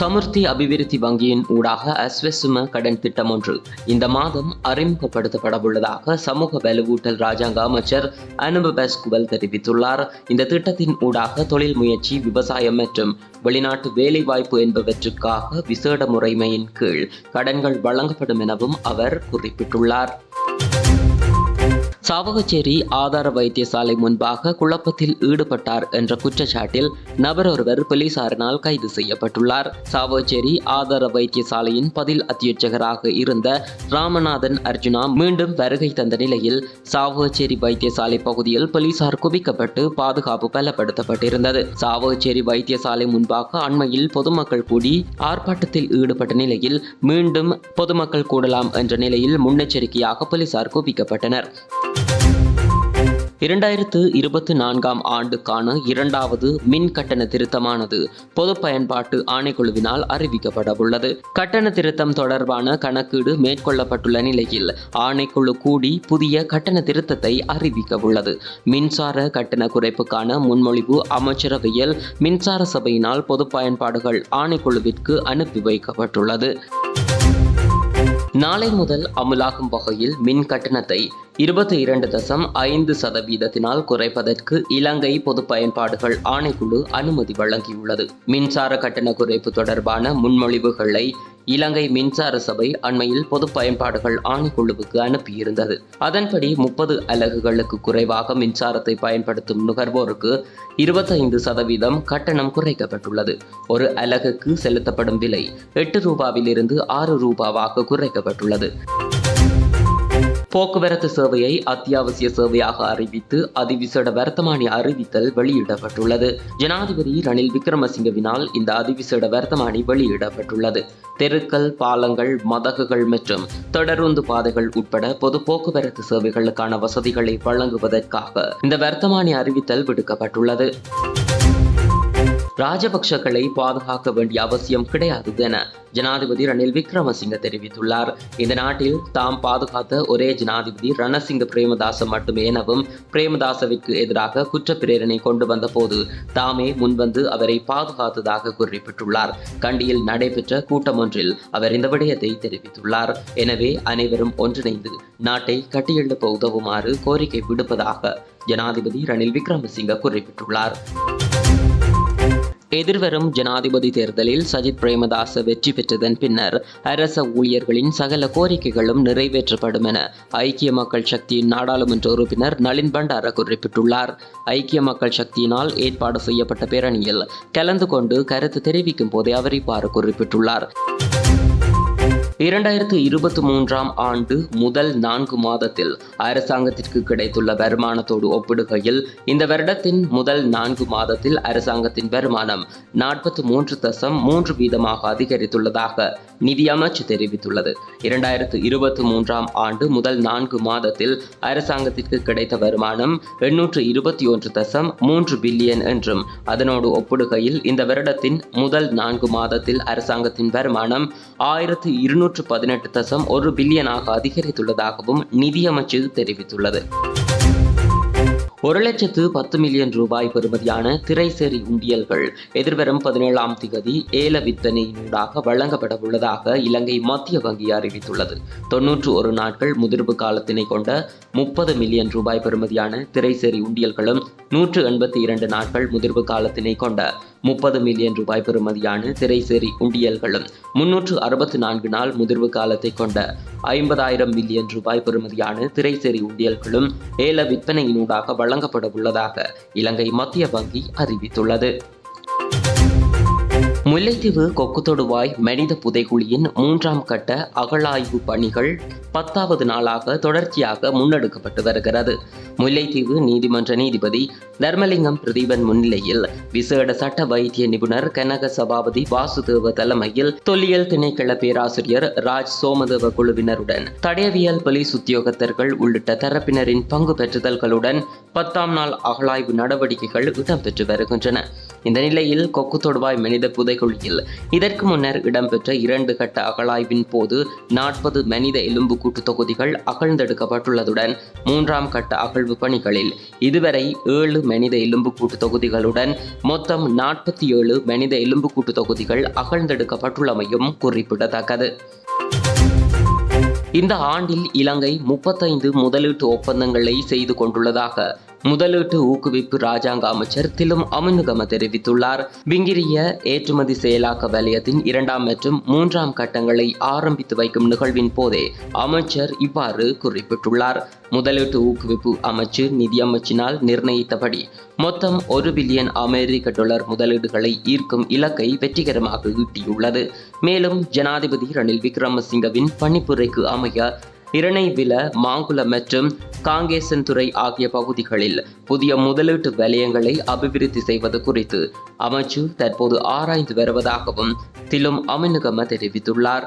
சமுர்த்தி அபிவிருத்தி வங்கியின் ஊடாக அஸ்வசும கடன் திட்டம் ஒன்று. இந்த மாதம் அறிமுகப்படுத்தப்படவுள்ளதாக சமூக வலுவூட்டல் ராஜாங்க அமைச்சர் அனுபபஸ் குவல் தெரிவித்துள்ளார். இந்த திட்டத்தின் ஊடாக தொழில் முயற்சி விவசாயம் மற்றும் வெளிநாட்டு வேலைவாய்ப்பு என்பவற்றுக்காக விசேட முறைமையின் கீழ் கடன்கள் வழங்கப்படும் எனவும் அவர் குறிப்பிட்டுள்ளார். சாவகச்சேரி ஆதார வைத்தியசாலை முன்பாக குழப்பத்தில் ஈடுபட்டார் என்ற குற்றச்சாட்டில் நபர் ஒருவர் போலீசாரினால் கைது செய்யப்பட்டுள்ளார். சாவகச்சேரி ஆதார வைத்தியசாலையின் பதில் அத்தியட்சகராக இருந்த ராமநாதன் அர்ஜுனா மீண்டும் வருகை தந்த நிலையில் சாவகச்சேரி வைத்தியசாலை பகுதியில் போலீசார் குவிக்கப்பட்டு பாதுகாப்பு பலப்படுத்தப்பட்டிருந்தது. சாவகச்சேரி வைத்தியசாலை முன்பாக அண்மையில் பொதுமக்கள் கூடி ஆர்ப்பாட்டத்தில் ஈடுபட்ட நிலையில் மீண்டும் பொதுமக்கள் கூடலாம் என்ற நிலையில் முன்னெச்சரிக்கையாக போலீசார் குவிக்கப்பட்டனர். இரண்டாயிரத்து இருபத்தி நான்காம் ஆண்டுக்கான இரண்டாவது மின் கட்டண திருத்தமானது பொது பயன்பாட்டு ஆணைக்குழுவினால் அறிவிக்கப்பட உள்ளது கட்டண திருத்தம் தொடர்பான கணக்கீடு மேற்கொள்ளப்பட்டுள்ள நிலையில் ஆணைக்குழு கூடி புதிய கட்டண திருத்தத்தை அறிவிக்க உள்ளது மின்சார கட்டண குறைப்புக்கான முன்மொழிவு அமைச்சரவையில் மின்சார சபையினால் பொது பயன்பாடுகள் ஆணைக்குழுவிற்கு அனுப்பி வைக்கப்பட்டுள்ளது. நாளை முதல் அமுலாகும் வகையில் மின் கட்டணத்தை இருபத்தி இரண்டு தசம் ஐந்து சதவீதத்தினால் குறைப்பதற்கு இலங்கை பொது பயன்பாடுகள் ஆணைக்குழு அனுமதி வழங்கியுள்ளது. மின்சார கட்டண குறைப்பு தொடர்பான முன்மொழிவுகளை இலங்கை மின்சார சபை அண்மையில் பொது பயன்பாடுகள் ஆணைக்குழுவுக்கு அனுப்பியிருந்தது. அதன்படி முப்பது அலகுகளுக்கு குறைவாக மின்சாரத்தை பயன்படுத்தும் நுகர்வோருக்கு இருபத்தைந்து சதவீதம் கட்டணம் குறைக்கப்பட்டுள்ளது. ஒரு அலகுக்கு செலுத்தப்படும் விலை எட்டு ரூபாவிலிருந்து ஆறு ரூபாவாக குறைக்கப்பட்டுள்ளது. போக்குவரத்து சேவையை அத்தியாவசிய சேவையாக அறிவித்து அதிவிசேட வர்த்தமானி அறிவித்தல் வெளியிடப்பட்டுள்ளது. ஜனாதிபதி ரணில் விக்ரமசிங்கவினால் இந்த அதிவிசேட வர்த்தமானி வெளியிடப்பட்டுள்ளது. தெருக்கள் பாலங்கள் மதகுகள் மற்றும் தொடருந்து பாதைகள் உட்பட பொது போக்குவரத்து சேவைகளுக்கான வசதிகளை வழங்குவதற்காக இந்த வர்த்தமானி அறிவித்தல் விடுக்கப்பட்டுள்ளது. ராஜபக்சக்களை பாதுகாக்க வேண்டிய அவசியம் கிடையாது என ஜனாதிபதி ரணில் விக்ரமசிங்க தெரிவித்துள்ளார். இந்த நாட்டில் தாம் பாதுகாத்த ஒரே ஜனாதிபதி ரணசிங்க பிரேமதாச மட்டுமே எனவும் பிரேமதாசவிற்கு எதிராக குற்றப்பிரேரணை கொண்டு வந்த போது தாமே முன்வந்து அவரை பாதுகாத்ததாக குறிப்பிட்டுள்ளார். கண்டியில் நடைபெற்ற கூட்டம் ஒன்றில் அவர் இந்த விடயத்தை தெரிவித்துள்ளார். எனவே அனைவரும் ஒன்றிணைந்து நாட்டை கட்டியெழுப்ப உதவுமாறு கோரிக்கை விடுப்பதாக ஜனாதிபதி ரணில் விக்ரமசிங்க குறிப்பிட்டுள்ளார். எதிர்வரும் ஜனாதிபதி தேர்தலில் சஜித் பிரேமதாச வெற்றி பெற்றதன் பின்னர் அரச ஊழியர்களின் சகல கோரிக்கைகளும் நிறைவேற்றப்படும் என ஐக்கிய மக்கள் சக்தியின் நாடாளுமன்ற உறுப்பினர் நளின் பண்டார குறிப்பிட்டுள்ளார். ஐக்கிய மக்கள் சக்தியினால் ஏற்பாடு செய்யப்பட்ட பேரணியில் கலந்து கொண்டு கருத்து தெரிவிக்கும் போதே அவர் இவ்வாறு குறிப்பிட்டுள்ளார். இரண்டாயிரத்து இருபத்தி மூன்றாம் ஆண்டு முதல் நான்கு மாதத்தில் அரசாங்கத்திற்கு கிடைத்துள்ள வருமானத்தோடு ஒப்பிடுகையில் இந்த வருடத்தின் முதல் நான்கு மாதத்தில் அரசாங்கத்தின் வருமானம் நாற்பத்தி மூன்று தசம் மூன்று வீதமாக அதிகரித்துள்ளதாக நிதியமைச்சு தெரிவித்துள்ளது. இரண்டாயிரத்து இருபத்தி மூன்றாம் ஆண்டு முதல் நான்கு மாதத்தில் அரசாங்கத்திற்கு கிடைத்த வருமானம் எண்ணூற்று இருபத்தி ஒன்று தசம் மூன்று பில்லியன் என்றும் அதனோடு ஒப்பிடுகையில் இந்த வருடத்தின் முதல் நான்கு மாதத்தில் அரசாங்கத்தின் வருமானம் ஆயிரத்து இருநூற்று பதினெட்டு தசம் ஒரு பில்லியனாக அதிகரித்துள்ளதாகவும் நிதியமைச்சு தெரிவித்துள்ளது. ஒரு லட்சத்து பத்து மில்லியன் ரூபாய் பெறுமதியான திரைசேரி உண்டியல்கள் எதிர்வரும் பதினேழாம் திகதி ஏல வித்தனையினூடாக வழங்கப்பட உள்ளதாக இலங்கை மத்திய வங்கி அறிவித்துள்ளது. தொன்னூற்று ஒரு நாட்கள் முதிர்வு காலத்தினை கொண்ட முப்பது மில்லியன் ரூபாய் பெறுமதியான திரைசேரி உண்டியல்களும் நூற்று எண்பத்தி இரண்டு நாட்கள் முதிர்வு காலத்தினை கொண்ட முப்பது மில்லியன் ரூபாய் பெறுமதியான திரைசேரி உண்டியல்களும் முன்னூற்று அறுபத்தி நான்கு நாள் முதிர்வு காலத்தை கொண்ட ஐம்பதாயிரம் மில்லியன் ரூபாய் பெறுமதியான திரைசேரி உண்டியல்களும் ஏல விற்பனையினூடாக வழங்கப்பட உள்ளதாக இலங்கை மத்திய வங்கி அறிவித்துள்ளது. முல்லைத்தீவு கொக்குத்தொடுவாய் மனித புதைகுழியின் மூன்றாம் கட்ட அகழாய்வு பணிகள் பத்தாவது நாளாக தொடர்ச்சியாக முன்னெடுக்கப்பட்டு வருகிறது. முல்லைத்தீவு நீதிமன்ற நீதிபதி தர்மலிங்கம் பிரதீபன் முன்னிலையில் விசேட சட்ட வைத்திய நிபுணர் கனக சபாபதி வாசுதேவ தலைமையில் தொல்லியல் திணைக்கள பேராசிரியர் ராஜ் சோமதேவ குழுவினருடன் தடயவியல் போலீஸ் உத்தியோகத்தர்கள் உள்ளிட்ட தரப்பினரின் பங்கு பெற்றுதல்களுடன் பத்தாம் நாள் அகழாய்வு நடவடிக்கைகள் இடம்பெற்று வருகின்றன. இந்த நிலையில் கொக்கு தொடுவாய் மனித புதைக்குழியில் இதற்கு முன்னர் இடம்பெற்ற இரண்டு கட்ட அகழாய்வின் போது நாற்பது மனித எலும்புக்கூட்டு தொகுதிகள் அகழ்ந்தெடுக்கப்பட்டுள்ளதுடன் மூன்றாம் கட்ட அகழ்வு பணிகளில் இதுவரை ஏழு மனித எலும்புக்கூட்டு தொகுதிகளுடன் மொத்தம் நாற்பத்தி ஏழு மனித எலும்புக்கூட்டு தொகுதிகள் அகழ்ந்தெடுக்கப்பட்டுள்ளமையும் குறிப்பிடத்தக்கது. இந்த ஆண்டில் இலங்கை முப்பத்தைந்து முதலீட்டு ஒப்பந்தங்களை செய்து கொண்டுள்ளதாக முதலீட்டு ஊக்குவிப்பு ராஜாங்க அமைச்சர் திலும் அமுனுகம தெரிவித்துள்ளார். விங்கிரிய ஏற்றுமதி செயலாக்க வலயத்தின் இரண்டாம் மற்றும் மூன்றாம் கட்டங்களை ஆரம்பித்து வைக்கும் நிகழ்வின் போதே அமைச்சர் இவ்வாறு குறிப்பிட்டுள்ளார். முதலீட்டு ஊக்குவிப்பு அமைச்சு நிதியமைச்சினால் நிர்ணயித்தபடி மொத்தம் ஒரு பில்லியன் அமெரிக்க டாலர் முதலீடுகளை ஈர்க்கும் இலக்கை வெற்றிகரமாக ஈட்டியுள்ளது. மேலும் ஜனாதிபதி ரணில் விக்ரமசிங்கவின் பணிப்புரைக்கு அமைய இரணைவில மாங்குளம் மற்றும் காங்கேசன்துறை ஆகிய பகுதிகளில் புதிய முதலீட்டு வலயங்களை அபிவிருத்தி செய்வது குறித்து அமைச்சு தற்போது ஆராய்ந்து வருவதாகவும் திலும் அமினுகம தெரிவித்துள்ளார்.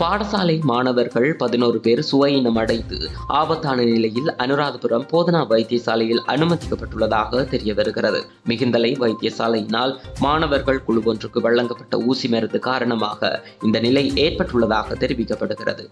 பாடசாலை மாணவர்கள் பதினோரு பேர் சுவையினம் அடைந்து ஆபத்தான நிலையில் அனுராதபுரம் போதனா வைத்தியசாலையில் அனுமதிக்கப்பட்டுள்ளதாக தெரிய வருகிறது. மிகுந்தலை வைத்தியசாலையினால் மாணவர்கள் குழு ஒன்றுக்கு வழங்கப்பட்ட ஊசி மருந்து காரணமாக இந்த நிலை ஏற்பட்டுள்ளதாக தெரிவிக்கப்படுகிறது.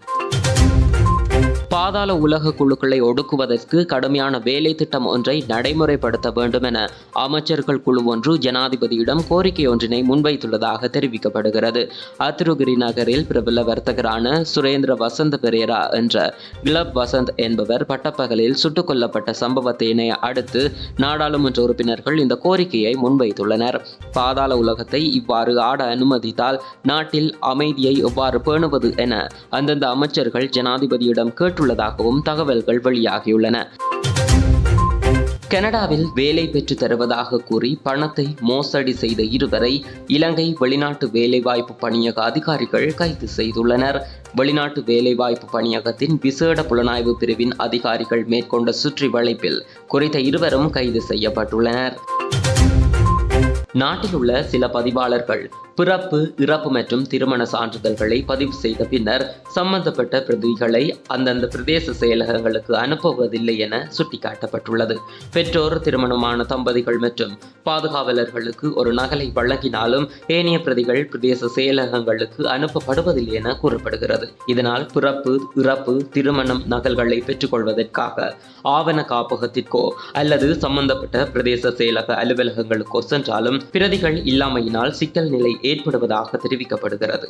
பாதாள உலக குழுக்களை ஒடுக்குவதற்கு கடுமையான வேலை திட்டம் ஒன்றை நடைமுறைப்படுத்த வேண்டும் என அமைச்சர்கள் குழு ஒன்று ஜனாதிபதியிடம் கோரிக்கை ஒன்றினை முன்வைத்துள்ளதாக தெரிவிக்கப்படுகிறது. அத்திருகிரி நகரில் பிரபல வர்த்தகரான சுரேந்திர வசந்த் பெரேரா என்ற கிளப் வசந்த் என்பவர் பட்டப்பகலில் சுட்டுக் கொல்லப்பட்ட சம்பவத்தினை அடுத்து நாடாளுமன்ற உறுப்பினர்கள் இந்த கோரிக்கையை முன்வைத்துள்ளனர். பாதாள உலகத்தை இவ்வாறு ஆட அனுமதித்தால் நாட்டில் அமைதியை எவ்வாறு பேணுவது என அந்தந்த அமைச்சர்கள் ஜனாதிபதியிடம் உள்ளதாகவும் தகவல்கள் வெளியாகியுள்ளன. கனடாவில் வேலை பெற்று தருவதாக கூறி பணத்தை மோசடி செய்த இருவரை இலங்கை வெளிநாட்டு வேலைவாய்ப்பு பணியக அதிகாரிகள் கைது செய்துள்ளனர். வெளிநாட்டு வேலைவாய்ப்பு பணியகத்தின் விசேட புலனாய்வு பிரிவின் அதிகாரிகள் மேற்கொண்ட சுற்றி வளைப்பில் குறித்த இருவரும் கைது செய்யப்பட்டுள்ளனர். நாட்டில் உள்ள சில பதிவாளர்கள் பிறப்பு இறப்பு மற்றும் திருமண சான்றிதழ்களை பதிவு செய்த பின்னர் சம்பந்தப்பட்ட பிரதிகளை அந்தந்த பிரதேச செயலகங்களுக்கு அனுப்புவதில்லை என சுட்டிக்காட்டப்பட்டுள்ளது. பெற்றோர் திருமணமான தம்பதிகள் மற்றும் பாதுகாவலர்களுக்கு ஒரு நகலை வழங்கினாலும் ஏனைய பிரதிகள் பிரதேச செயலகங்களுக்கு அனுப்பப்படுவதில்லை என கூறப்படுகிறது. இதனால் பிறப்பு இறப்பு திருமணம் நகல்களை பெற்றுக்கொள்வதற்காக ஆவண காப்பகத்திற்கோ அல்லது சம்பந்தப்பட்ட பிரதேச செயலக அலுவலகங்களுக்கோ சென்றாலும் பிரதிகள் இல்லாமையினால் சிக்கல் நிலை ஏற்படுவதாக தெரிவிக்கப்படுகிறது.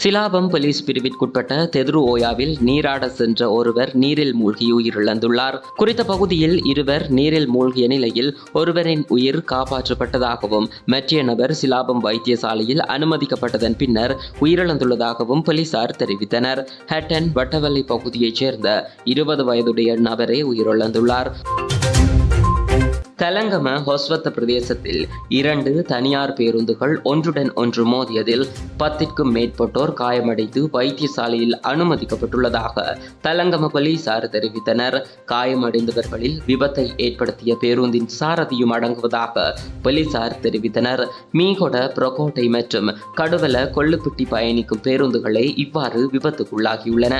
சிலாபம் போலீஸ் பிரிவிற்குட்பட்ட தெதுரு ஓயாவில் நீராட சென்ற ஒருவர் நீரில் மூழ்கி உயிரிழந்துள்ளார். குறித்த பகுதியில் இருவர் நீரில் மூழ்கிய நிலையில் ஒருவரின் உயிர் காப்பாற்றப்பட்டதாகவும் மற்ற நபர் சிலாபம் வைத்தியசாலையில் அனுமதிக்கப்பட்டதன் பின்னர் உயிரிழந்துள்ளதாகவும் போலீசார் தெரிவித்தனர். ஹட்டன் வட்டவள்ளி பகுதியைச் சேர்ந்த இருபது வயதுடைய நபரே உயிரிழந்துள்ளார். தலங்கம ஹொஸ்வத்த பிரதேசத்தில் இரண்டு தனியார் பேருந்துகள் ஒன்றுடன் ஒன்று மோதியதில் பத்திற்கும் மேற்பட்டோர் காயமடைந்து வைத்தியசாலையில் அனுமதிக்கப்பட்டுள்ளதாக தலங்கம போலீசார் தெரிவித்தனர். காயமடைந்தவர்களில் விபத்தை ஏற்படுத்திய பேருந்தின் சாரதியும் அடங்குவதாக போலீசார் தெரிவித்தனர். மீகொட புரகோட்டை மற்றும் கடுவல கொள்ளுப்பிட்டி பயணிக்கும் பேருந்துகளே இவ்வாறு விபத்துக்குள்ளாகியுள்ளன.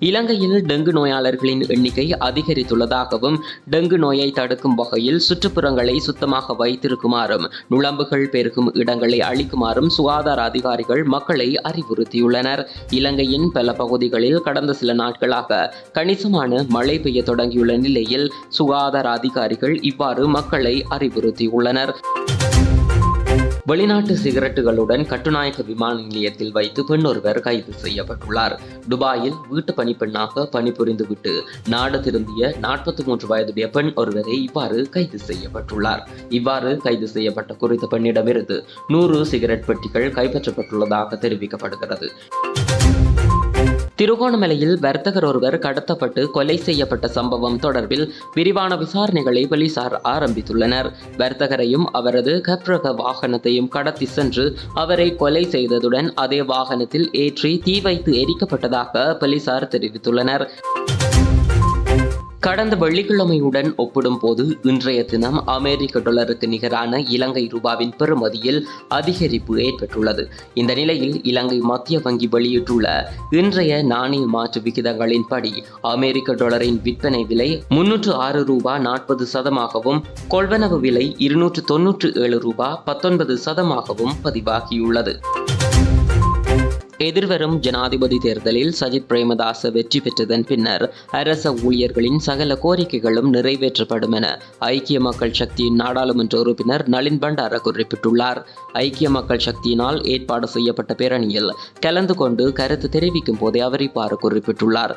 இலங்கையில் டெங்கு நோயாளர்களின் எண்ணிக்கை அதிகரித்துள்ளதாகவும் டெங்கு நோயை தடுக்கும் வகையில் சுற்றுப்புறங்களை சுத்தமாக வைத்திருக்குமாறும் நுழம்புகள் பெருகும் இடங்களை அளிக்குமாறும் சுகாதார அதிகாரிகள் மக்களை அறிவுறுத்தியுள்ளனர். இலங்கையின் பல பகுதிகளில் கடந்த சில நாட்களாக கணிசமான மழை பெய்ய தொடங்கியுள்ள நிலையில் சுகாதார அதிகாரிகள் இவ்வாறு மக்களை அறிவுறுத்தியுள்ளனர். வெளிநாட்டு சிகரெட்டுகளுடன் கட்டுநாயக்க விமான நிலையத்தில் வைத்து பெண் ஒருவர் கைது செய்யப்பட்டுள்ளார். துபாயில் வீட்டு பணிப்பெண்ணாக பணிபுரிந்துவிட்டு நாடு திரும்பிய நாற்பத்தி மூன்று வயதுடைய பெண் ஒருவரை இவ்வாறு கைது செய்யப்பட்டுள்ளார். இவ்வாறு கைது செய்யப்பட்ட குறித்த பெண்ணிடமிருந்து நூறு சிகரெட் பெட்டிகள் கைப்பற்றப்பட்டுள்ளதாக தெரிவிக்கப்படுகிறது. திருகோணமலையில் வர்த்தகர் ஒருவர் கடத்தப்பட்டு கொலை செய்யப்பட்ட சம்பவம் தொடர்பில் விரிவான விசாரணைகளை போலீசார் ஆரம்பித்துள்ளனர். வர்த்தகரையும் அவரது கப்ரக வாகனத்தையும் கடத்தி சென்று அவரை கொலை செய்ததுடன் அதே வாகனத்தில் ஏற்றி தீ வைத்து எரிக்கப்பட்டதாக போலீசார் தெரிவித்துள்ளனர். கடந்த வெள்ளிக்கிழமையுடன் ஒப்பிடும்போது இன்றைய தினம் அமெரிக்க டாலருக்கு நிகரான இலங்கை ரூபாவின் பெறுமதியில் அதிகரிப்பு ஏற்பட்டுள்ளது. இந்த நிலையில் இலங்கை மத்திய வங்கி வெளியிட்டுள்ள இன்றைய நாணய மாற்று விகிதங்களின்படி அமெரிக்க டாலரின் விற்பனை விலை முன்னூற்று ஆறு ரூபாய் நாற்பது சதமாகவும் கொள்வனவு விலை இருநூற்று தொன்னூற்று ஏழு ரூபாய் பத்தொன்பது சதமாகவும் பதிவாகியுள்ளது. எதிர்வரும் ஜனாதிபதி தேர்தலில் சஜித் பிரேமதாச வெற்றி பெற்றதன் பின்னர் அரச ஊழியர்களின் சகல கோரிக்கைகளும் நிறைவேற்றப்படும் என ஐக்கிய மக்கள் சக்தியின் நாடாளுமன்ற உறுப்பினர் நளின் பண்டார குறிப்பிட்டுள்ளார். ஐக்கிய மக்கள் சக்தியினால் ஏற்பாடு செய்யப்பட்ட பேரணியில் கலந்து கொண்டு கருத்து தெரிவிக்கும் போதே அவர் இவ்வாறு குறிப்பிட்டுள்ளார்.